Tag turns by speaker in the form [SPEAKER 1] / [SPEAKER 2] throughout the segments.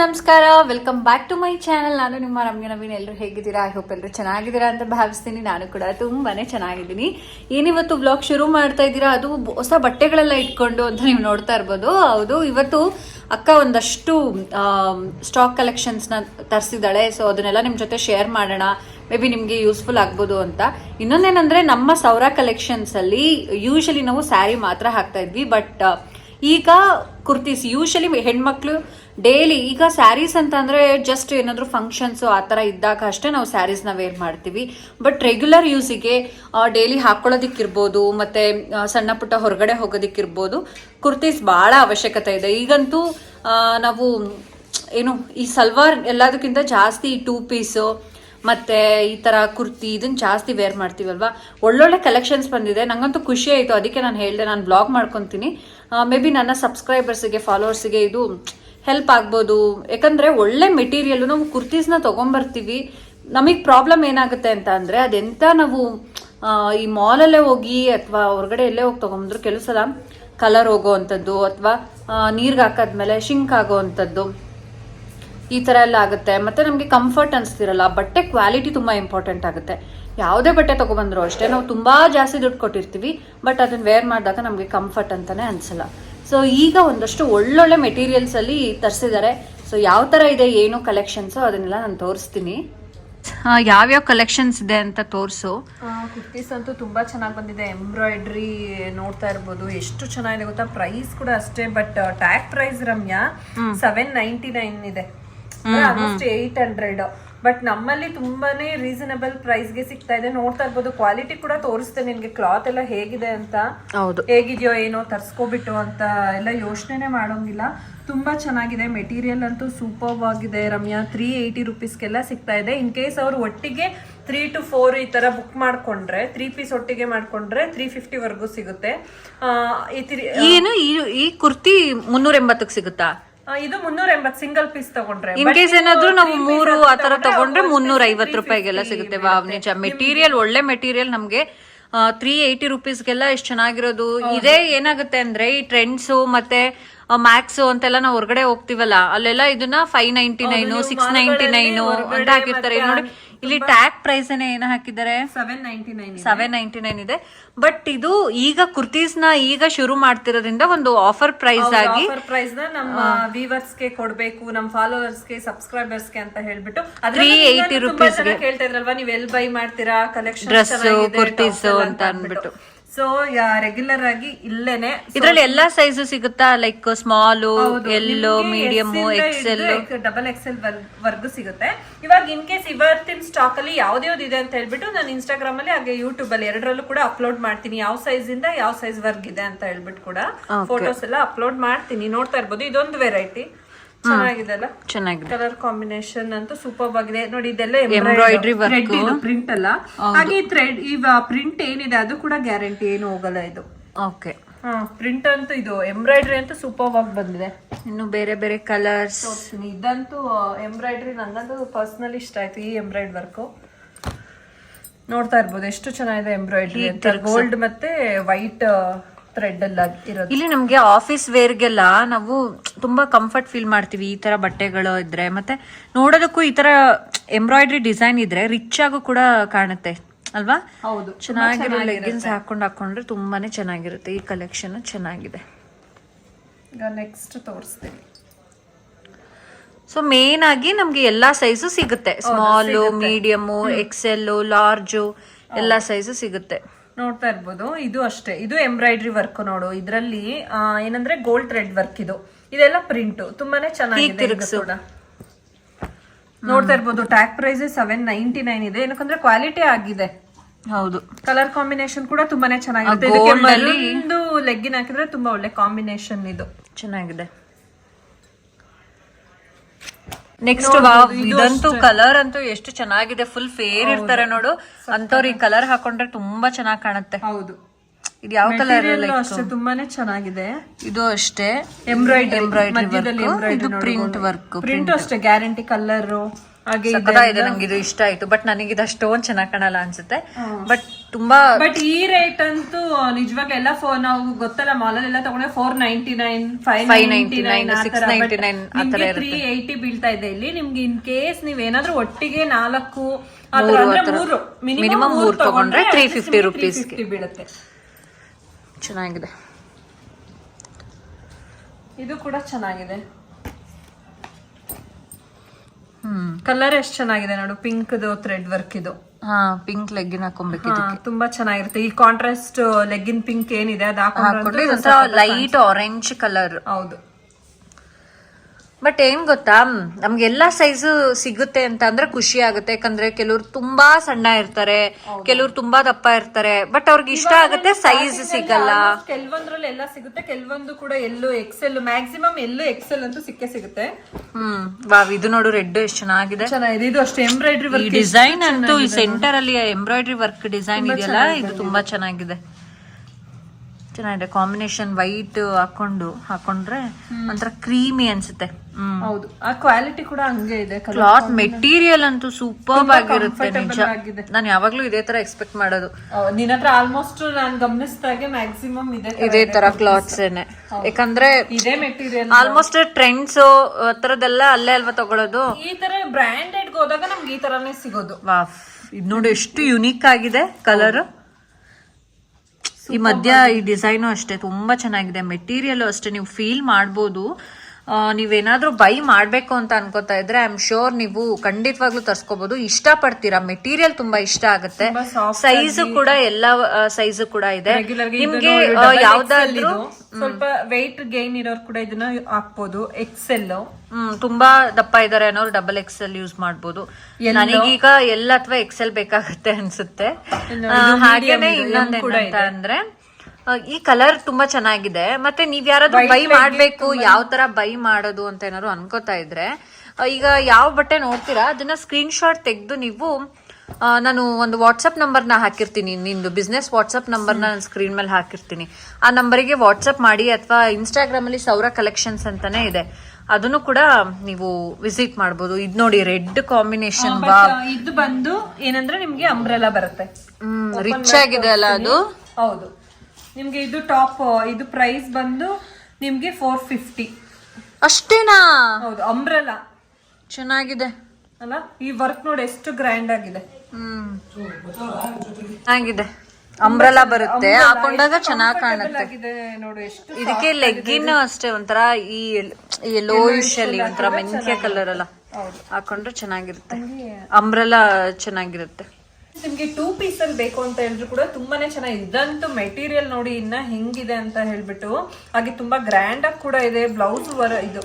[SPEAKER 1] ನಮಸ್ಕಾರ welcome back to my channel ನಾನು ನಿಮ್ಮ ರಮ್ಯ ನವೀನ್. ಎಲ್ಲರೂ ಹೇಗಿದ್ದೀರಾ? ಐ ಹೋಪ್ ಎಲ್ಲರೂ ಚೆನ್ನಾಗಿದ್ದೀರಾ ಅಂತ ಭಾವಿಸ್ತೀನಿ. ನಾನು ಕೂಡ ತುಂಬಾನೇ ಚೆನ್ನಾಗಿದ್ದೀನಿ. ಏನಿವತ್ತು ಬ್ಲಾಗ್ ಶುರು ಮಾಡ್ತಾ ಇದ್ದೀರಾ? ಅದು ಹೊಸ ಬಟ್ಟೆಗಳೆಲ್ಲ ಇಟ್ಕೊಂಡು ಅಂತ ನೀವು ನೋಡ್ತಾ ಇರ್ಬೋದು. ಹೌದು, ಇವತ್ತು ಅಕ್ಕ ಒಂದಷ್ಟು ಸ್ಟಾಕ್ ಕಲೆಕ್ಷನ್ಸ್ನ ತರಿಸಿದ್ದಾಳೆ. ಸೊ ಅದನ್ನೆಲ್ಲ ನಿಮ್ಮ ಜೊತೆ ಶೇರ್ ಮಾಡೋಣ. ಮೇ ಬಿ ನಿಮಗೆ ಯೂಸ್ಫುಲ್ ಆಗ್ಬೋದು ಅಂತ. ಇನ್ನೊಂದೇನಂದ್ರೆ, ನಮ್ಮ ಸೌರ ಕಲೆಕ್ಷನ್ಸಲ್ಲಿ ಯೂಶಲಿ ನಾವು ಸ್ಯಾರಿ ಮಾತ್ರ ಹಾಕ್ತಾ ಇದ್ವಿ. ಬಟ್ ಈಗ ಕುರ್ತೀಸ್ ಯೂಶಲಿ ಹೆಣ್ಮಕ್ಳು ಡೈಲಿ ಈಗ ಸ್ಯಾರೀಸ್ ಅಂತ ಅಂದ್ರೆ ಜಸ್ಟ್ ಏನಾದರೂ ಫಂಕ್ಷನ್ಸ್ ಆ ಥರ ಇದ್ದಾಗ ಅಷ್ಟೇ ನಾವು ಸ್ಯಾರೀಸ್ನ ವೇರ್ ಮಾಡ್ತೀವಿ. ಬಟ್ ರೆಗ್ಯುಲರ್ ಯೂಸಿಗೆ ಡೈಲಿ ಹಾಕ್ಕೊಳ್ಳೋದಕ್ಕಿರ್ಬೋದು ಮತ್ತು ಸಣ್ಣ ಪುಟ್ಟ ಹೊರಗಡೆ ಹೋಗೋದಕ್ಕಿರ್ಬೋದು ಕುರ್ತೀಸ್ ಭಾಳ ಅವಶ್ಯಕತೆ ಇದೆ. ಈಗಂತೂ ನಾವು ಏನು, ಈ ಸಲ್ವಾರ್ ಎಲ್ಲದಕ್ಕಿಂತ ಜಾಸ್ತಿ ಟೂ ಪೀಸು ಮತ್ತೆ ಈ ತರ ಕುರ್ತಿ ಇದನ್ನ ಜಾಸ್ತಿ ವೇರ್ ಮಾಡ್ತೀವಲ್ವಾ? ಒಳ್ಳೊಳ್ಳೆ ಕಲೆಕ್ಷನ್ಸ್ ಬಂದಿದೆ. ನಂಗಂತೂ ಖುಷಿ ಆಯಿತು. ಅದಕ್ಕೆ ನಾನು ಹೇಳಿದೆ, ನಾನು ಬ್ಲಾಗ್ ಮಾಡ್ಕೊತೀನಿ. ಮೇ ಬಿ ನನ್ನ ಸಬ್ಸ್ಕ್ರೈಬರ್ಸಿಗೆ ಫಾಲೋವರ್ಸಿಗೆ ಇದು ಹೆಲ್ಪ್ ಆಗ್ಬೋದು. ಯಾಕಂದರೆ ಒಳ್ಳೆ ಮೆಟೀರಿಯಲ್ಲು ನಾವು ಕುರ್ತೀಸ್ನ ತೊಗೊಂಬರ್ತೀವಿ. ನಮಗೆ ಪ್ರಾಬ್ಲಮ್ ಏನಾಗುತ್ತೆ ಅಂತ ಅಂದರೆ ಅದೆಂತ ನಾವು ಈ ಮಾಲಲ್ಲೇ ಹೋಗಿ ಅಥವಾ ಹೊರಗಡೆ ಎಲ್ಲೇ ಹೋಗಿ ತೊಗೊಂಬಂದ್ರು ಕೆಲವು ಸಲ ಕಲರ್ ಹೋಗೋವಂಥದ್ದು ಅಥವಾ ನೀರ್ಗೆ ಹಾಕಾದ್ಮೇಲೆ ಶಿಂಕ್ ಆಗೋ ಅಂಥದ್ದು ಈ ಥರ ಎಲ್ಲ ಆಗುತ್ತೆ. ಮತ್ತೆ ನಮಗೆ ಕಂಫರ್ಟ್ ಅನಿಸ್ತಿರಲ್ಲ, ಬಟ್ಟೆ ಕ್ವಾಲಿಟಿ ತುಂಬ ಇಂಪಾರ್ಟೆಂಟ್ ಆಗುತ್ತೆ. ಯಾವುದೇ ಬಟ್ಟೆ ತೊಗೊಬಂದ್ರು ಅಷ್ಟೇ. ನಾವು ತುಂಬ ಜಾಸ್ತಿ ದುಡ್ಡು ಕೊಟ್ಟಿರ್ತೀವಿ ಬಟ್ ಅದನ್ನ ವೇರ್ ಮಾಡಿದಾಗ ನಮಗೆ ಕಂಫರ್ಟ್ ಅಂತಾನೆ ಅನ್ಸಲ್ಲ. ಸೊ ಈಗ ಒಂದಷ್ಟು ಒಳ್ಳೊಳ್ಳೆ ಮೆಟೀರಿಯಲ್ಸ್ ಅಲ್ಲಿ ತರಿಸಿದ್ದಾರೆ ಸೊ ಯಾವ ಥರ ಇದೆ ಏನು ಕಲೆಕ್ಷನ್ಸು ಅದನ್ನೆಲ್ಲ ನಾನು ತೋರಿಸ್ತೀನಿ. ಯಾವ್ಯಾವ ಕಲೆಕ್ಷನ್ಸ್ ಇದೆ ಅಂತ ತೋರಿಸು.
[SPEAKER 2] ಕುರ್ತೀಸ್ ಅಂತೂ ತುಂಬಾ ಚೆನ್ನಾಗಿ ಬಂದಿದೆ. ಎಂಬ್ರಾಯ್ಡ್ರಿ ನೋಡ್ತಾ ಇರ್ಬೋದು. ಎಷ್ಟು ಚೆನ್ನಾಗಿದೆ ಗೊತ್ತಾ? ಪ್ರೈಸ್ ಕೂಡ ಅಷ್ಟೇ but tag price Ramya seven ninety nine ಇದೆ. ಆಲ್ಮೋಸ್ಟ್ ಏಟ್ ಹಂಡ್ರೆಡ್ ಬಟ್ ನಮ್ಮಲ್ಲಿ ತುಂಬಾನೇ ರೀಸನಬಲ್ ಪ್ರೈಸ್ಗೆ ಸಿಗ್ತಾ ಇದೆ. ನೋಡ್ತಾ ಇರ್ಬೋದು ಕ್ವಾಲಿಟಿ ಕೂಡ ತೋರಿಸ್ತೆ ನಿನ್ಗೆ. ಕ್ಲಾತ್ ಎಲ್ಲ ಹೇಗಿದೆ ಅಂತ.
[SPEAKER 1] ಹೌದು.
[SPEAKER 2] ಹೇಗಿದೆಯೋ ಏನೋ ತರ್ಸ್ಕೊಬಿಟ್ಟು ಅಂತ ಎಲ್ಲ ಯೋಚನೆ ಮಾಡೋಂಗಿಲ್ಲ. ತುಂಬಾ ಚೆನ್ನಾಗಿದೆ. ಮೆಟೀರಿಯಲ್ ಅಂತೂ ಸೂಪರ್ ಆಗಿದೆ. ರಮ್ಯಾ ತ್ರೀ ಏಯ್ಟಿ ರುಪೀಸ್ಗೆಲ್ಲ ಸಿಗ್ತಾ ಇದೆ. ಇನ್ ಕೇಸ್ ಅವ್ರು ಒಟ್ಟಿಗೆ ತ್ರೀ ಟು ಫೋರ್ ಈ ತರ ಬುಕ್ ಮಾಡ್ಕೊಂಡ್ರೆ ತ್ರೀ ಪೀಸ್ ಒಟ್ಟಿಗೆ ಮಾಡ್ಕೊಂಡ್ರೆ ತ್ರೀ ಫಿಫ್ಟಿ ವರ್ಗೂ ಸಿಗುತ್ತೆ. ಈ
[SPEAKER 1] ಏನು ಈ- ಕುರ್ತಿ ಮುನ್ನೂರ ಎಂಬತ್ತಕ್ಕೆ ಸಿಗುತ್ತಾ?
[SPEAKER 2] ಇದು ಮುನ್ನೂರ ಎಂಬತ್ ಸಿಂಗಲ್ ಪೀಸ್ ತಗೊಂಡ್ರೆ
[SPEAKER 1] ಇನ್ ಕೇಸ್ ಏನಾದ್ರೂ ನಾವು ಮೂರು ಆ ತರ ತಗೊಂಡ್ರೆ ಮುನ್ನೂರ ಐವತ್ತು ರೂಪಾಯಿಗೆಲ್ಲ ಸಿಗುತ್ತೆ ವಾವ್ ನಿಜ ಮೆಟೀರಿಯಲ್ ಒಳ್ಳೆ ಮೆಟೀರಿಯಲ್ ನಮ್ಗೆ ತ್ರೀ ಏಯ್ಟಿ ರುಪೀಸ್ಗೆಲ್ಲ ಎಷ್ಟು ಚೆನ್ನಾಗಿರೋದು. ಇದೇ ಏನಾಗುತ್ತೆ ಅಂದ್ರೆ ಈ ಟ್ರೆಂಡ್ಸು ಮತ್ತೆ ಮ್ಯಾಕ್ಸ್ ಅಂತೆಲ್ಲ ನಾವು ಹೊರಗಡೆ ಹೋಗ್ತಿವಲ್ಲ ಅಲ್ಲೆಲ್ಲ ಇದನ್ನ five ninety nine six ninety nine ಅಂತ ಹಾಕಿರ್ತಾರೆ. ನೋಡಿ ಇಲ್ಲಿ ಟ್ಯಾಗ್ ಪ್ರೈಸ್ ಏನ ಹಾಕಿದ್ದಾರೆ?
[SPEAKER 2] Seven ninety nine
[SPEAKER 1] seven ninety nine ಇದೆ. ಬಟ್ ಇದು ಈಗ ಕುರ್ತೀಸ್ನ ಈಗ ಶುರು ಮಾಡ್ತಿರೋದ್ರಿಂದ ಒಂದು ಆಫರ್ ಪ್ರೈಸ್ ಆಗಿ
[SPEAKER 2] ಪ್ರೈಸ್ನ ನಮ್ಮ ವಿವರ್ಸ್ಗೆ ಕೊಡ್ಬೇಕು ನಮ್ಮ ಫಾಲೋವರ್ಸ್ಗೆ ಸಬ್ಸ್ಕ್ರೈಬರ್ಸ್ಗೆ ಅಂತ ಹೇಳ್ಬಿಟ್ಟು.
[SPEAKER 1] 380 rupees ಗೆ.
[SPEAKER 2] ಹೇಳ್ತಾ ಇದ್ರಲ್ವಾ ನೀವ್ ಎಲ್ ಬೈ ಮಾಡ್ತೀರಾ? ಕಲೆಕ್ಷನ್
[SPEAKER 1] ಡ್ರೆಸ್ ಕುರ್ತೀಸ್ ಅಂತ ಅಂದ್ಬಿಟ್ಟು.
[SPEAKER 2] ಸೊ ರೆಗ್ಯುಲರ್ ಆಗಿ ಇಲ್ಲೇನೆ.
[SPEAKER 1] ಇದ್ರಲ್ಲಿ ಎಲ್ಲಾ ಸೈಜ್ ಸಿಗುತ್ತಾ? ಲೈಕ್ ಸ್ಮಾಲ್ ಎಲ್ಲೋ medium X L
[SPEAKER 2] double X L ವರ್ಗು ಸಿಗುತ್ತೆ. ಇವಾಗ ಇನ್ ಕೇಸ್ ಇವತ್ತಿನ ಸ್ಟಾಕ್ ಅಲ್ಲಿ ಯಾವ್ದು ಯಾವ್ದು ಇದೆ ಅಂತ ಹೇಳ್ಬಿಟ್ಟು ನಾನು ಇನ್ಸ್ಟಾಗ್ರಾಮ್ ಅಲ್ಲಿ ಹಾಗೆ ಯೂಟ್ಯೂಬ್ ಅಲ್ಲಿ ಎರಡರಲ್ಲೂ ಕೂಡ ಅಪ್ಲೋಡ್ ಮಾಡ್ತೀನಿ. ಯಾವ ಸೈಜ್ ಇಂದ ಯಾವ ಸೈಜ್ ವರ್ಗ್ ಇದೆ ಅಂತ ಹೇಳ್ಬಿಟ್ಟು ಕೂಡ ಫೋಟೋಸ್ ಎಲ್ಲ ಅಪ್ಲೋಡ್ ಮಾಡ್ತೀನಿ. ನೋಡ್ತಾ ಇರ್ಬೋದು. ಇದೊಂದು ವೆರೈಟಿ ಚೆನ್ನಾಗಿದೆ ಅಲ್ಲ
[SPEAKER 1] ಚೆನ್ನಾಗಿದೆ.
[SPEAKER 2] ಕಲರ್ ಕಾಂಬಿನೇಷನ್ ಅಂತೂ ಸೂಪರ್ ಆಗಿದೆ. ನೋಡಿ ಇದೆಲ್ಲ
[SPEAKER 1] ಎಂಬ್ರಾಯ್ಡ್ರಿ work.
[SPEAKER 2] ಪ್ರಿಂಟ್ ಅಲ್ಲ? ಹಾಗೆ ಥ್ರೆಡ್ ಈ ಪ್ರಿಂಟ್ ಏನಿದೆ ಅದು ಕೂಡ ಗ್ಯಾರಂಟಿ ಏನು ಹೋಗಲ್ಲ ಇದು.
[SPEAKER 1] ಓಕೆ.
[SPEAKER 2] ಪ್ರಿಂಟ್ ಅಂತೂ ಇದು ಎಂಬ್ರಾಯ್ಡ್ರಿ ಅಂತೂ ಸೂಪರ್ ಆಗಿ ಬಂದಿದೆ.
[SPEAKER 1] ಇನ್ನು ಬೇರೆ ಬೇರೆ ಕಲರ್ಸ್
[SPEAKER 2] ಇದಂತೂ ಎಂಬ್ರಾಯ್ಡ್ರಿ ನಂಗಂತೂ ಪರ್ಸನಲಿ ಇಷ್ಟ ಆಯ್ತು ಈ ಎಂಬ್ರಾಯ್ಡ್ ವರ್ಕ್ ನೋಡ್ತಾ ಇರ್ಬೋದು ಎಷ್ಟು ಚೆನ್ನಾಗಿದೆ ಎಂಬ್ರಾಯ್ಡ್ರಿ ಗೋಲ್ಡ್ ಮತ್ತೆ ವೈಟ್ ಥ್ರೆಡ್ ಎಲ್ಲ ಇರೋದು.
[SPEAKER 1] ಇಲ್ಲಿ ನಮ್ಗೆ ಆಫೀಸ್ ವೇರ್ಗೆಲ್ಲ ನಾವು ತುಂಬಾ ಕಂಫರ್ಟ್ ಫೀಲ್ ಮಾಡ್ತೀವಿ ಈ ತರ ಬಟ್ಟೆಗಳು ಇದ್ರೆ. ಮತ್ತೆ ನೋಡೋದಕ್ಕೂ ಈ ತರ ಎಂಬ್ರಾಯ್ಡ್ರಿ ಡಿಸೈನ್ ಇದ್ರೆ ರಿಚ್ ಆಗು ಕೂಡ ಕಾಣುತ್ತೆ ಅಲ್ವಾ?
[SPEAKER 2] ಹೌದು
[SPEAKER 1] ಚೆನ್ನಾಗಿರೋ ಲೆಗ್ಗಿನ್ಸ್ ಹಾಕೊಂಡು ಹಾಕೊಂಡ್ರೆ ತುಂಬಾನೇ ಚೆನ್ನಾಗಿರುತ್ತೆ. ಈ ಕಲೆಕ್ಷನ್ ಚೆನ್ನಾಗಿದೆ.
[SPEAKER 2] ಈಗ ನೆಕ್ಸ್ಟ್ ತೋರಿಸ್ತೀನಿ.
[SPEAKER 1] ಸೊ ಮೇನ್ ಆಗಿ ನಮ್ಗೆ ಎಲ್ಲಾ ಸೈಜು ಸಿಗುತ್ತೆ. ಸ್ಮಾಲ್ ಮೀಡಿಯಮ್ ಎಕ್ಸೆಲ್ ಲಾರ್ಜು ಎಲ್ಲಾ ಸೈಜು ಸಿಗುತ್ತೆ.
[SPEAKER 2] ನೋಡ್ತಾ ಇರ್ಬೋದು. ಇದು ಅಷ್ಟೇ. ಇದು ಎಂಬ್ರಾಯ್ಡ್ರಿ ವರ್ಕ್ ನೋಡು. ಇದರಲ್ಲಿ ಏನಂದ್ರೆ ಗೋಲ್ಡ್ ಥ್ರೆಡ್ ವರ್ಕ್ ಇದು. ಇದೆಲ್ಲ ಪ್ರಿಂಟ್. ತುಂಬಾನೇ ಚೆನ್ನಾಗಿದೆ ಕೂಡ. ನೋಡ್ತಾ ಇರ್ಬೋದು. Tag price seven ninety nine ಇದೆ. ಏನಕ್ಕಂದ್ರೆ ಕ್ವಾಲಿಟಿ ಆಗಿದೆ.
[SPEAKER 1] ಹೌದು.
[SPEAKER 2] ಕಲರ್ ಕಾಂಬಿನೇಷನ್ ಕೂಡ ತುಂಬಾನೇ ಚೆನ್ನಾಗಿರುತ್ತೆ ಇದಕ್ಕೆ ಲೆಗ್ಗಿನ್ ಹಾಕಿದ್ರೆ ತುಂಬಾ ಒಳ್ಳೆ ಕಾಂಬಿನೇಷನ್ ಇದು.
[SPEAKER 1] ಚೆನ್ನಾಗಿದೆ. ನೆಕ್ಸ್ಟ್ ಇದಂತೂ ಕಲರ್ ಅಂತೂ ಎಷ್ಟು ಚೆನ್ನಾಗಿದೆ ಫುಲ್ ಫೇರ್ ಇರ್ತಾರೆ ನೋಡು. ಅಂತವ್ರು ಈ ಕಲರ್ ಹಾಕೊಂಡ್ರೆ ತುಂಬಾ ಚೆನ್ನಾಗಿ ಕಾಣುತ್ತೆ.
[SPEAKER 2] ಹೌದು.
[SPEAKER 1] ಇದು ಯಾವ ಕಲರ್
[SPEAKER 2] ಅಷ್ಟೇ ತುಂಬಾನೇ ಚೆನ್ನಾಗಿದೆ.
[SPEAKER 1] ಇದು ಅಷ್ಟೇ.
[SPEAKER 2] ಎಂಬ್ರಾಯ್ಡ್
[SPEAKER 1] ಎಂಬ್ರಾಯ್ಡ್ರಿ ಇದು ಪ್ರಿಂಟ್ ವರ್ಕ್
[SPEAKER 2] ಪ್ರಿಂಟ್ ಅಷ್ಟೇ ಗ್ಯಾರಂಟಿ ಕಲರ್ ಹಾಗೆ
[SPEAKER 1] ಸಖತ್ತಾಗಿದೆ ನಂಗೆ ಇದು ಇಷ್ಟ ಆಯ್ತು. ಬಟ್ ನನಗೆ ಇದು ಅಷ್ಟೊಂದು ಚೆನ್ನಾಗಿ ಕಾಣಲ್ಲ ಅನ್ಸುತ್ತೆ. ಬಟ್ ತುಂಬಾ
[SPEAKER 2] ಬಟ್ ಈ ರೇಟ್ ಅಂತೂ ನಿಜವಾಗ್ಲೂ ಎಲ್ಲ ಫೋನ್ ನಾವು ಗೊತ್ತಲ್ಲ ಮಾಲ್ ಎಲ್ಲ ತಗೊಂಡ್ರೆ four ninety nine five ninety nine
[SPEAKER 1] 699 ಆ ನೈನ್
[SPEAKER 2] ತ್ರೀ ಏಯ್ಟಿ ಬೀಳ್ತಾ ಇದೆ ಇಲ್ಲಿ. ನಿಮ್ಗೆ ಇನ್ ಕೇಸ್ ನೀವ್ ಏನಾದ್ರೂ ಒಟ್ಟಿಗೆ ನಾಲ್ಕು ಮೂರು ಮಿನಿಮಮ್ ಮೂರು. ತಗೊಂಡ್ರೆ
[SPEAKER 1] ತ್ರೀ ಫಿಫ್ಟಿ ರುಪೀಸ್
[SPEAKER 2] ಬೀಳುತ್ತೆ.
[SPEAKER 1] ಚೆನ್ನಾಗಿದೆ.
[SPEAKER 2] ಇದು ಕೂಡ ಚೆನ್ನಾಗಿದೆ. ಕಲರ್ ಎಷ್ಟು ಚೆನ್ನಾಗಿದೆ ನೋಡು ಪಿಂಕ್ ಥ್ರೆಡ್ ವರ್ಕ್ ಇದು.
[SPEAKER 1] ಹಾ ಪಿಂಕ್ ಲೆಗ್ಗಿನ್ ಹಾಕೊಬೇಕು
[SPEAKER 2] ಹಾ, ತುಂಬಾ ಚೆನ್ನಾಗಿರುತ್ತೆ. ಈ ಕಾಂಟ್ರಾಸ್ಟ್ ಲೆಗ್ಗಿನ್ ಪಿಂಕ್ ಏನಿದೆ ಅದು
[SPEAKER 1] ಹಾಕೊಂಡ್ರೆ ಲೈಟ್ ಆರೆಂಜ್ ಕಲರ್
[SPEAKER 2] ಹೌದು.
[SPEAKER 1] ಬಟ್ ಏನ್ ಗೊತ್ತಾ? ನಮ್ಗೆ ಎಲ್ಲಾ ಸೈಜ್ ಸಿಗುತ್ತೆ ಅಂತ ಅಂದ್ರೆ ಖುಷಿ ಆಗುತ್ತೆ. ಯಾಕಂದ್ರೆ ಕೆಲವ್ರು ತುಂಬಾ ಸಣ್ಣ ಇರ್ತಾರೆ ಕೆಲವ್ರು ತುಂಬಾ ದಪ್ಪ ಇರ್ತಾರೆ. ಬಟ್ ಅವ್ರಿಗೆ ಇಷ್ಟ ಆಗುತ್ತೆ ಸೈಜ್ ಸಿಗಲ್ಲ.
[SPEAKER 2] ಕೆಲವೊಂದ್ರಲ್ಲಿ ಎಲ್ಲ ಸಿಗುತ್ತೆ ಕೆಲವೊಂದು ಕೂಡ ಎಲ್ಲೂ ಎಕ್ಸೆಲ್ ಮ್ಯಾಕ್ಸಿಮಮ್ ಎಲ್ಲೂ ಎಕ್ಸೆಲ್ ಅಂತೂ ಸಿಕ್ಕೇ ಸಿಗುತ್ತೆ.
[SPEAKER 1] ಹ್ಮ್ ವಾವ್ ಇದು ನೋಡು ರೆಡ್ ಎಷ್ಟು ಚೆನ್ನಾಗಿದೆ.
[SPEAKER 2] ಚೆನ್ನಾಗಿದೆ ಇದು ಅಷ್ಟೇ ಎಂಬ್ರಾಯ್ಡ್ರಿ
[SPEAKER 1] ವರ್ಕ್ ಡಿಸೈನ್ ಅಂತೂ ಈ ಸೆಂಟರ್ ಅಲ್ಲಿ ಎಂಬ್ರಾಯ್ಡ್ರಿ ವರ್ಕ್ ಡಿಸೈನ್ ಇದೆಯಲ್ಲ ಇದು ತುಂಬಾ ಚೆನ್ನಾಗಿದೆ. ಚೆನ್ನಾಗಿದೆ ಕಾಂಬಿನೇಷನ್ ವೈಟ್ ಹಾಕೊಂಡು ಹಾಕೊಂಡ್ರೆ ಒಂಥರ ಕ್ರೀಮಿ ಅನ್ಸುತ್ತೆ.
[SPEAKER 2] ಹೌದು. ಆ ಕ್ವಾಲಿಟಿ ಕೂಡ ಹಂಗೆ ಇದೆ.
[SPEAKER 1] ಕ್ಲಾತ್ ಮೆಟೀರಿಯಲ್ ಅಂತೂ ಸೂಪರ್ ಆಗಿರುತ್ತೆ ನಿಜ. ನಾನು ಯಾವಾಗ್ಲೂ ಇದೇ ತರ ಎಕ್ಸ್ಪೆಕ್ಟ್ ಮಾಡೋದು.
[SPEAKER 2] ನಿನ್ನ ನಿನ್ ಹತ್ರ ಆಲ್ಮೋಸ್ಟ್ ನಾನು ಗಮನಿಸಿದಾಗೆ ಮ್ಯಾಕ್ಸಿಮಮ್ ಇದೆ
[SPEAKER 1] ಇದೇ. ತರ ಕ್ಲಾತ್ಸ್ ಯಾಕಂದ್ರೆ
[SPEAKER 2] ಇದೇ ಮೆಟೀರಿಯಲ್
[SPEAKER 1] ಆಲ್ಮೋಸ್ಟ್ ಟ್ರೆಂಡ್ಸ್ ತರದೆಲ್ಲ ಅಲ್ಲೇ ಅಲ್ವಾ ತಗೊಳ್ಳೋದು
[SPEAKER 2] ಈ ತರ ಬ್ರಾಂಡೆಡ್ ಹೋದಾಗ ನಮ್ಗೆ ಈ ತರನೇ ಸಿಗೋದು.
[SPEAKER 1] ವಾಫ್ ಇದು ನೋಡಿ ಎಷ್ಟು ಯುನೀಕ್ ಆಗಿದೆ ಕಲರ್ ಈ ಮಧ್ಯ ಈ ಡಿಸೈನು ಅಷ್ಟೇ ತುಂಬಾ ಚೆನ್ನಾಗಿದೆ. ಮೆಟೀರಿಯಲ್ ಅಷ್ಟೇ ನೀವು ಫೀಲ್ ಮಾಡ್ಬೋದು. ನೀವೇನಾದ್ರೂ ಬೈ ಮಾಡ್ಬೇಕು ಅಂತ ಅನ್ಕೋತಾ ಇದ್ರೆ ಐ ಆಮ್ ಶೋರ್ ನೀವು ಖಂಡಿತವಾಗ್ಲೂ ತರ್ಸ್ಕೋಬಹುದು ಇಷ್ಟ ಪಡ್ತೀರಾ ಮೆಟೀರಿಯಲ್ ತುಂಬಾ ಇಷ್ಟ ಆಗುತ್ತೆ. ಸೈಜ್ ಕೂಡ ಎಲ್ಲಾ ಸೈಜ್ ಕೂಡ ಇದೆ. ನಿಮ್ಗೆ ಯಾವ್ದಾದ್ರು
[SPEAKER 2] ಸ್ವಲ್ಪ ವೆಯ್ಟ್ ಗೈನ್ ಇರೋರು ಕೂಡ ಇದನ್ನ ಹಾಕ್ಬೋದು. ಎಕ್ಸೆಲ್
[SPEAKER 1] ಹ್ಮ್ ತುಂಬಾ ದಪ್ಪ ಇದಾರೆ ಅನ್ನೋರು ಡಬಲ್ ಎಕ್ಸೆಲ್ ಯೂಸ್ ಮಾಡ್ಬೋದು. ನನಗೀಗ ಎಲ್ಲ ಅಥವಾ ಎಕ್ಸೆಲ್ ಬೇಕಾಗತ್ತೆ ಅನ್ಸುತ್ತೆ. ಹಾಗೇನೆ
[SPEAKER 2] ಕೂಡ
[SPEAKER 1] ಅಂದ್ರೆ ಈ ಕಲರ್ ತುಂಬಾ ಚೆನ್ನಾಗಿದೆ. ಮತ್ತೆ ನೀವ್ ಯಾರಾದ್ರೂ ಬೈ ಮಾಡ್ಬೇಕು ಯಾವ ತರ ಬೈ ಮಾಡೋದು ಅಂತ ಏನಾದ್ರು ಅನ್ಕೋತಾ ಇದ್ರೆ ಈಗ ಯಾವ ಬಟ್ಟೆ ನೋಡ್ತೀರಾ ಅದನ್ನ ಸ್ಕ್ರೀನ್ ಶಾಟ್ ತೆಗೆದು ನೀವು ನಾನು ಒಂದು ವಾಟ್ಸಪ್ ನಂಬರ್ನ ಹಾಕಿರ್ತೀನಿ. ನಿಂದು ಬಿಸ್ನೆಸ್ ವಾಟ್ಸಪ್ ನಂಬರ್ನ ನಾನು ಸ್ಕ್ರೀನ್ ಮೇಲೆ ಹಾಕಿರ್ತೀನಿ. ಆ ನಂಬರಿಗೆ ವಾಟ್ಸಪ್ ಮಾಡಿ ಅಥವಾ ಇನ್ಸ್ಟಾಗ್ರಾಮ್ ಅಲ್ಲಿ ಸೌರ ಕಲೆಕ್ಷನ್ಸ್ ಅಂತಾನೆ ಇದೆ. ಅದನ್ನು ಕೂಡ ನೀವು ವಿಸಿಟ್ ಮಾಡಬಹುದು ಇದು ನೋಡಿ ರೆಡ್ ಕಾಂಬಿನೇಷನ್ ಬಾ
[SPEAKER 2] ಇದು ಬಂದು ಏನಂದ್ರೆ ನಿಮ್ಗೆ ಅಂಬ್ರೆಲಾ ಬರುತ್ತೆ.
[SPEAKER 1] ರಿಚ್ ಆಗಿದೆ ಅಲ್ಲ ಅದು?
[SPEAKER 2] ಹೌದು. ನಿಮ್ಗೆ ಇದು ಟಾಪ್ ಇದು ಪ್ರೈಸ್ ಬಂದು ನಿಮಗೆ ಫೋರ್ ಫಿಫ್ಟಿ
[SPEAKER 1] ಅಷ್ಟೇನಾ?
[SPEAKER 2] ಹೌದು ಅಂಬ್ರೆಲ
[SPEAKER 1] ಚೆನ್ನಾಗಿದೆ.
[SPEAKER 2] ಅಲ್ಲ ಈ ವರ್ಕ್ ನೋಡಿ ಎಷ್ಟು ಗ್ರ್ಯಾಂಡ್ ಆಗಿದೆ.
[SPEAKER 1] ಹ್ಮ್. ಚೆನ್ನಾಗಿದೆ ಅಂಬ್ರೆಲ ಬರುತ್ತೆ. ಹಾಕೊಂಡಾಗ ಚೆನ್ನಾಗಿ ಕಾಣುತ್ತೆ. ಇದಕ್ಕೆ ಲೆಗ್ಗಿನ್ ಅಷ್ಟೇ ಒಂಥರ ಈ ಲೋಯಿಶ್ ಅಲ್ಲಿ ಒಂಥರ ಮೆಂತ್ಯ ಕಲರ್ ಅಲ್ಲ. ಹಾಕೊಂಡ್ರೆ ಚೆನ್ನಾಗಿರುತ್ತೆ. ಅಂಬ್ರೆಲ ಚೆನ್ನಾಗಿರುತ್ತೆ.
[SPEAKER 2] ನಿಮ್ಗೆ ಟೂ ಪೀಸ್ ಅಲ್ಲಿ ಬೇಕು ಅಂತ ಹೇಳಿದ್ರು ಕೂಡ ತುಂಬಾನೇ ಚೆನ್ನಾಗಿ ಇದಂತೂ ಮೆಟೀರಿಯಲ್ ನೋಡಿ ಇನ್ನ ಹೆಂಗಿದೆ ಅಂತ ಹೇಳ್ಬಿಟ್ಟು ಹಾಗೆ ತುಂಬಾ ಗ್ರ್ಯಾಂಡ್ ಆಗಿ ಕೂಡ ಇದೆ. ಬ್ಲೌಸ್ ವರ ಇದು.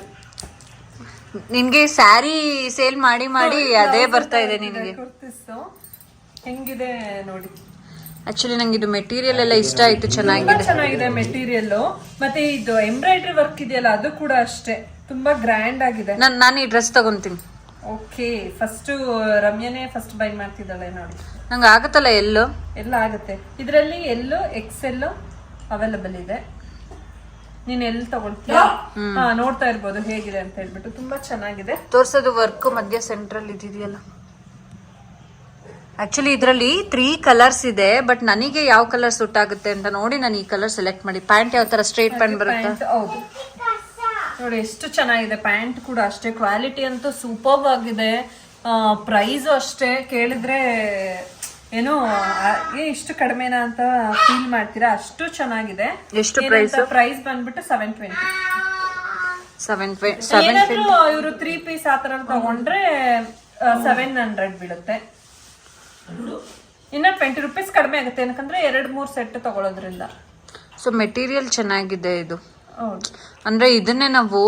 [SPEAKER 1] ನಿನ್ಗೆ ಸ್ಯಾರಿ ಸೇಲ್ ಮಾಡಿ ಮಾಡಿ ಅದೇ ಬರ್ತಾ ಇದೆ ನಿನಗೆ.
[SPEAKER 2] ಹೆಂಗಿದೆ ನೋಡಿ.
[SPEAKER 1] ಆಕ್ಚುಲಿ ನಂಗೆ ಇದು ಮೆಟೀರಿಯಲ್ ಎಲ್ಲ ಇಷ್ಟ ಆಯ್ತು ಚೆನ್ನಾಗಿದೆ.
[SPEAKER 2] ಚೆನ್ನಾಗಿದೆ ಮೆಟೀರಿಯಲ್ ಮತ್ತೆ ಇದು ಎಂಬ್ರಾಯ್ಡ್ರಿ ವರ್ಕ್ ಇದೆಯಲ್ಲ ಅದು ಕೂಡ ಅಷ್ಟೇ. ತುಂಬಾ ಗ್ರ್ಯಾಂಡ್ ಆಗಿದೆ.
[SPEAKER 1] ನಾನು ನಾನು ಈ ಡ್ರೆಸ್ ತಗೊಂತೀನಿ.
[SPEAKER 2] ಓಕೆ ಫಸ್ಟ್ ರಮ್ಯನೇ ಫಸ್ಟ್ ಬೈ ಮಾಡ್ತಿದ್ದಾಳೆ ನೋಡಿ.
[SPEAKER 1] ನಂಗೆ ಆಗುತ್ತಲ್ಲ ಎಲ್ಲೋ?
[SPEAKER 2] ಎಲ್ಲ ಆಗುತ್ತೆ. ಇದರಲ್ಲಿ ಎಲ್ಲೋ ಎಕ್ಸೆಲ್ ಅವೈಲಬಲ್ ಇದೆ. ನೀನ್ ಎಲ್ಲಿ ತಗೊಳ್ತೀಯ? ಹಾ ನೋಡ್ತಾ ಇರ್ಬೋದು ಹೇಗಿದೆ ಅಂತ ಹೇಳ್ಬಿಟ್ಟು. ತುಂಬಾ ಚೆನ್ನಾಗಿದೆ.
[SPEAKER 1] ತೋರ್ಸೋದು ವರ್ಕ್ ಮಧ್ಯ ಸೆಂಟ್ರಲ್ ಇದೆಯಲ್ಲ ಆಕ್ಚುಲಿ ಇದರಲ್ಲಿ ತ್ರೀ ಕಲರ್ಸ್ ಇದೆ ಬಟ್ ನನಗೆ ಯಾವ ಕಲರ್ ಸೂಟ್ ಆಗುತ್ತೆ ಅಂತ ನೋಡಿ ನಾನು ಈ ಕಲರ್ ಸೆಲೆಕ್ಟ್ ಮಾಡಿ. ಪ್ಯಾಂಟ್ ಯಾವ ತರ ಸ್ಟ್ರೇಟ್ ಪ್ಯಾಂಟ್ ಬರುತ್ತೆ?
[SPEAKER 2] ಹೌದು. ನೋಡಿ ಎಷ್ಟು ಚೆನ್ನಾಗಿದೆ. ಪ್ಯಾಂಟ್ ಕೂಡ ಅಷ್ಟೇ. ಕ್ವಾಲಿಟಿ ಅಂತೂ ಸೂಪರ್ ಆಗಿದೆ. ಪ್ರೈಸ್ ಅಷ್ಟೇ. ಕೇಳಿದ್ರೆ ಏನು ಇಷ್ಟು ಕಡಿಮೆನಾ ಅಂತ ಫೀಲ್ ಮಾಡ್ತೀರಾ? ಅಷ್ಟು ಚೆನ್ನಾಗಿದೆ.
[SPEAKER 1] ಎಷ್ಟು ಪ್ರೈಸ್
[SPEAKER 2] ಪ್ರೈಸ್ ಬಂದ್ಬಿಟ್ಟು ಸೆವೆನ್ ಟ್ವೆಂಟಿ
[SPEAKER 1] ಸೆವೆನ್ ಸೆವೆನ್
[SPEAKER 2] ಇವರು ತ್ರೀ ಪೀಸ್ ಆತರ ತಗೊಂಡ್ರೆ ಸೆವೆನ್ ಹಂಡ್ರೆಡ್ ಬೀಳುತ್ತೆ ಇನ್ನ ಟ್ವೆಂಟಿ ರುಪೀಸ್ ಕಡಿಮೆ ಆಗುತ್ತೆ. ಏನಕ್ಕಂದ್ರೆ ಎರಡ್ ಮೂರ್ ಸೆಟ್ ತಗೊಳೋದ್ರಿಂದ.
[SPEAKER 1] ಸೊ ಮೆಟೀರಿಯಲ್ ಚೆನ್ನಾಗಿದೆ ಇದು. ಅಂದ್ರೆ ಇದನ್ನೇ ನಾವು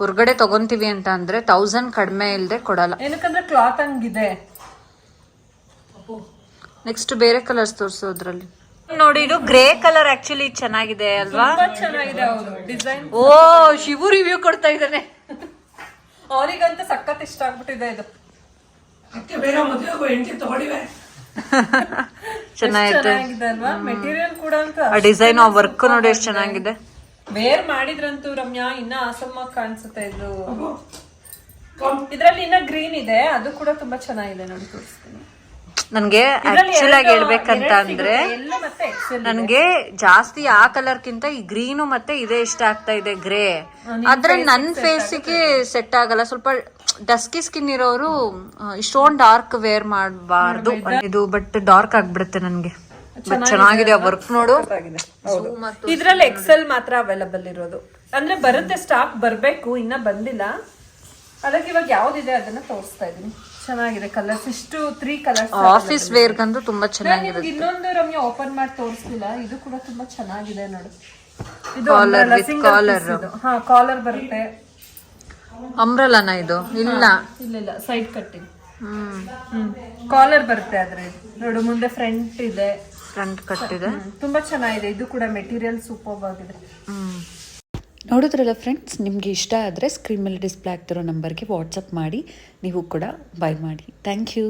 [SPEAKER 1] ಹೊರಗಡೆ ತಗೊಂತೀವಿ ಅಂತ ಅಂದ್ರೆ ತೌಸಂಡ್ ಕಡಿಮೆ ಇಲ್ಲದೆ ಕೊಡಲ್ಲ.
[SPEAKER 2] ಏನಕ್ಕಂದ್ರೆ ಕ್ಲಾತ್ ಹಂಗಿದೆ.
[SPEAKER 1] ನೆಕ್ಸ್ಟ್ ಬೇರೆ ಕಲರ್ಸ್ ತೋರಿಸೋದ್ರಲ್ಲಿ ನೋಡಿ ಇದು ಗ್ರೇ ಕಲರ್ ಆಕ್ಚುಲಿ ಚೆನ್ನಾಗಿದೆ ಅಲ್ವಾ?
[SPEAKER 2] ತುಂಬಾ ಚೆನ್ನಾಗಿದೆ ಡಿಸೈನ್
[SPEAKER 1] ಓ ಶಿವು ರಿವ್ಯೂ ಕೊಡ್ತಾ ಇದ್ದಾನೆ.
[SPEAKER 2] ಅವರಿಗಂತೂ ಸಖತ್ ಇಷ್ಟ ಆಗ್ಬಿಟ್ಟಿದೆ ಇದು.
[SPEAKER 1] ಚೆನ್ನಾಗೈತೆ.
[SPEAKER 2] ಚೆನ್ನಾಗಿದೆ ಅಲ್ವಾ? ಮೆಟೀರಿಯಲ್ ಕೂಡ ಅಂತ
[SPEAKER 1] ಆ ಡಿಸೈನ್ ಆ ವರ್ಕ್ ನೋಡಿ ಎಷ್ಟು ಚೆನ್ನಾಗಿದೆ.
[SPEAKER 2] ವೇರ್ ಮಾಡಿದ್ರಂತೂ ರಮ್ಯಾ ಇನ್ನ ಅಸಮ್ಮ ಕಾಣಿಸುತ್ತೆ ಇದು. ಇದ್ರಲ್ಲಿ ಇನ್ನ ಗ್ರೀನ್ ಇದೆ ಅದು ಕೂಡ ತುಂಬಾ ಚೆನ್ನಾಗಿದೆ ನೋಡಿ ತೋರಿಸ್ತೀನಿ.
[SPEAKER 1] ನನ್ಗೆ ಆಕ್ಚುಲ್ ಆಗಿ ಹೇಳ್ಬೇಕಂತ ಅಂದ್ರೆ ನನ್ಗೆ ಜಾಸ್ತಿ ಆ ಕಲರ್ ಕಿಂತ ಈ ಗ್ರೀನು ಮತ್ತೆ ಇದೇ ಇಷ್ಟ ಆಗ್ತಾ ಇದೆ ಗ್ರೇ ಆದ್ರೆ ನನ್ ಫೇಸಿಗೆ ಸೆಟ್ ಆಗಲ್ಲ. ಸ್ವಲ್ಪ ಡಸ್ಕಿ ಸ್ಕಿನ್ ಇರೋರು ಇಷ್ಟೊಂದು ಡಾರ್ಕ್ ವೇರ್ ಮಾಡಬಾರ್ದು ಇದು ಬಟ್ ಡಾರ್ಕ್ ಆಗ್ಬಿಡುತ್ತೆ ನನ್ಗೆ. ಚೆನ್ನಾಗಿದೆ. ವರ್ಕ್ ನೋಡು.
[SPEAKER 2] ಇದ್ರಲ್ಲಿ ಎಕ್ಸೆಲ್ ಮಾತ್ರ ಅವೈಲಬಲ್ ಇರೋದು. ಅಂದ್ರೆ ಬರುತ್ತೆ ಸ್ಟಾಕ್ ಬರ್ಬೇಕು ಇನ್ನ ಬಂದಿಲ್ಲ. ಅದಕ್ಕೆ ಇವಾಗ ಯಾವ್ದಿದೆ ಅದನ್ನ ತೋರಿಸ್ತಾ ಇದೀನಿ. ಚೆನ್ನಾಗಿದೆ ಕಲರ್ಸ್ ಇಷ್ಟು ತ್ರೀ ಕಲರ್ಸ್
[SPEAKER 1] ಆಫೀಸ್ ವೇರ್ಗಂತೂ ತುಂಬಾ ಚೆನ್ನಾಗಿದೆ
[SPEAKER 2] ಇನ್ನೊಂದು ರಮ್ಯ ಓಪನ್ ಮಾಡಿ ತೋರಿಸ್ತಿಲ್ಲ ಇದು ಕೂಡ ತುಂಬಾ ಚೆನ್ನಾಗಿದೆ ನೋಡು. ಇದು ಕಾಲರ್ ಕಾಲರ್. ಹಾ ಕಾಲರ್ ಬರುತ್ತೆ.
[SPEAKER 1] ಅಂಬ್ರಲನ ಇದು? ಇಲ್ಲ.
[SPEAKER 2] ಇಲ್ಲ ಇಲ್ಲ. ಸೈಡ್ ಕಟ್ಟಿಂಗ್ ಕಾಲರ್ ಬರುತ್ತೆ ಆದ್ರೆ. ನೋಡು ಮುಂದೆ ಫ್ರಂಟ್ ಇದೆ.
[SPEAKER 1] ಫ್ರಂಟ್ ಕಟ್ಟಿದೆ
[SPEAKER 2] ಹ್ಮ್, ತುಂಬಾ ಚೆನ್ನಾಗಿದೆ. ಇದು ಕೂಡ ಮೆಟೀರಿಯಲ್ ಸೂಪರ್ ಆಗಿದೆ.
[SPEAKER 1] ಹ್ಮ್.
[SPEAKER 3] ನೋಡಿದ್ರಲ್ಲ ಫ್ರೆಂಡ್ಸ್ ನಿಮಗೆ ಇಷ್ಟ ಆದರೆ ಸ್ಕ್ರೀನ್ ಮೇಲೆ ಡಿಸ್ಪ್ಲೇ ಆಗ್ತಿರೋ ನಂಬರ್ಗೆ ವಾಟ್ಸಪ್ ಮಾಡಿ, ನೀವು ಕೂಡ ಬೈ ಮಾಡಿ. Thank you